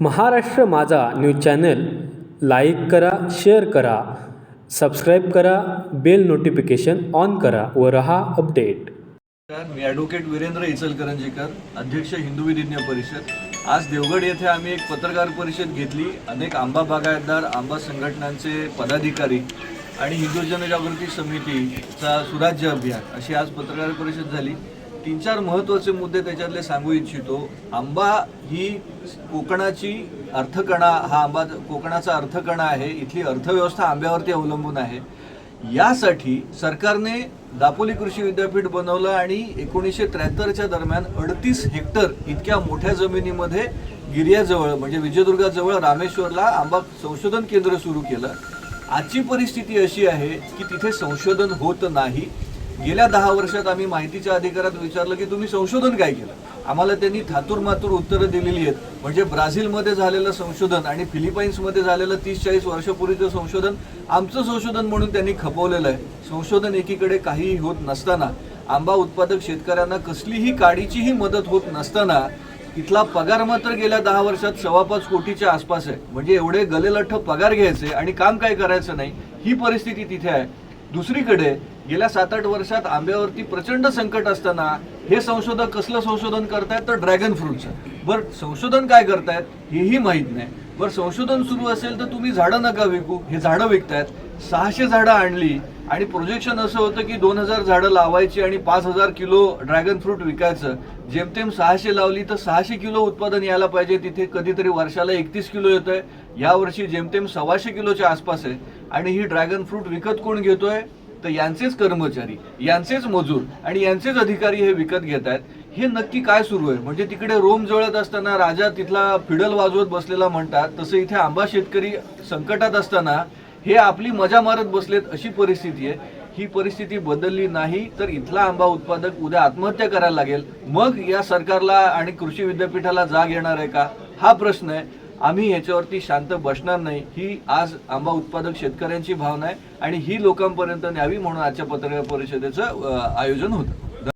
महाराष्ट्र माझा news channel like करा share करा सबस्क्राईब करा बेल नोटिफिकेशन ऑन करा व रहा अपडेट. मी ॲडव्होकेट वीरेंद्र इचलकरंजीकर अध्यक्ष हिंदू विधिज्ञ परिषद. आज देवगड येथे आम्ही एक पत्रकार परिषद घेतली. अनेक आंबा बागायतदार आंबा संघटनांचे पदाधिकारी आणि हिंदू जनजागृती समितीचा सुराज्य अभियान अशी आज पत्रकार परिषद झाली. तीन चार महत्त्वाचे मुद्दे त्याच्यातले सांगू इच्छितो. आंबा ही कोकणाची अर्थकणा हा आंबा कोकणाचा अर्थकणा आहे. इथली अर्थव्यवस्था आंब्यावरती अवलंबून आहे. यासाठी सरकारने दापोली कृषी विद्यापीठ बनवलं आणि एकोणीसशे त्र्याहत्तरच्या दरम्यान अडतीस हेक्टर इतक्या मोठ्या जमिनीमध्ये गिर्याजवळ म्हणजे विजयदुर्गाजवळ रामेश्वरला आंबा संशोधन केंद्र सुरू केलं. आजची परिस्थिती अशी आहे की तिथे संशोधन होत नाही. गेल्या दहा वर्षात आम्ही माहितीच्या अधिकारात विचारलं की तुम्ही संशोधन काय केलं? आम्हाला त्यांनी थातूर मातूर उत्तरं दिलेली आहेत. म्हणजे ब्राझीलमध्ये झालेलं संशोधन आणि फिलिपाईन्समध्ये झालेलं तीस चाळीस वर्षापूर्वीचं संशोधन आमचं संशोधन म्हणून त्यांनी खपवलेलं आहे. संशोधन एकीकडे काहीही होत नसताना आंबा उत्पादक शेतकऱ्यांना कसलीही काडीचीही मदत होत नसताना इथला पगार मात्र गेल्या दहा वर्षात सव्वा पाच कोटीच्या आसपास आहे. म्हणजे एवढे गलेलठ्ठ पगार घ्यायचे आणि काम काय करायचं नाही ही परिस्थिती तिथे आहे. दुसरीकडे गेल्या सात आठ वर्षात आंब्यावरती प्रचंड संकट असताना हे संशोधक कसलं संशोधन करतायत? तर ड्रॅगन फ्रूटचं. बरं संशोधन काय करतायत? हेही माहीत नाही. बरं संशोधन सुरू असेल तर तुम्ही झाडं नका विकू. हे झाडं विकतायत. सहाशे झाडं आणली आणि प्रोजेक्शन असं होतं की दोन हजार झाडं लावायची आणि पाच हजार किलो ड्रॅगन फ्रूट विकायचं. जेमतेम सहाशे लावली तर सहाशे किलो उत्पादन यायला पाहिजे. तिथे कधीतरी वर्षाला एकतीस किलो येतोय. यावर्षी जेमतेम सव्वाशे किलोच्या आसपास आहे. आणि ही ड्रॅगन फ्रूट विकत कोण घेतोय? तर यांचेच कर्मचारी यांचेच मजूर आणि यांचेच अधिकारी हे विकत घेत आहेत. हे नक्की काय सुरू आहे? म्हणजे तिकडे रोम जळत असताना राजा तिथला फिडल वाजवत बसलेला म्हणतात तसं इथे आंबा शेतकरी संकटात असताना हे आपली मजा मारत बसलेत अशी परिस्थिती आहे. ही परिस्थिती बदलली नाही तर इथला आंबा उत्पादक उद्या आत्महत्या करायला लागेल. मग या सरकारला आणि कृषी विद्यापीठाला जाग येणार आहे का? हा प्रश्न आहे. आम्ही याच्यावरती शांत बसणार नाही. ही आज आंबा उत्पादक शेतकऱ्यांची भावना आहे आणि ही लोकांपर्यंत न्यावी म्हणून आजच्या पत्रकार परिषदेचं आयोजन होतं.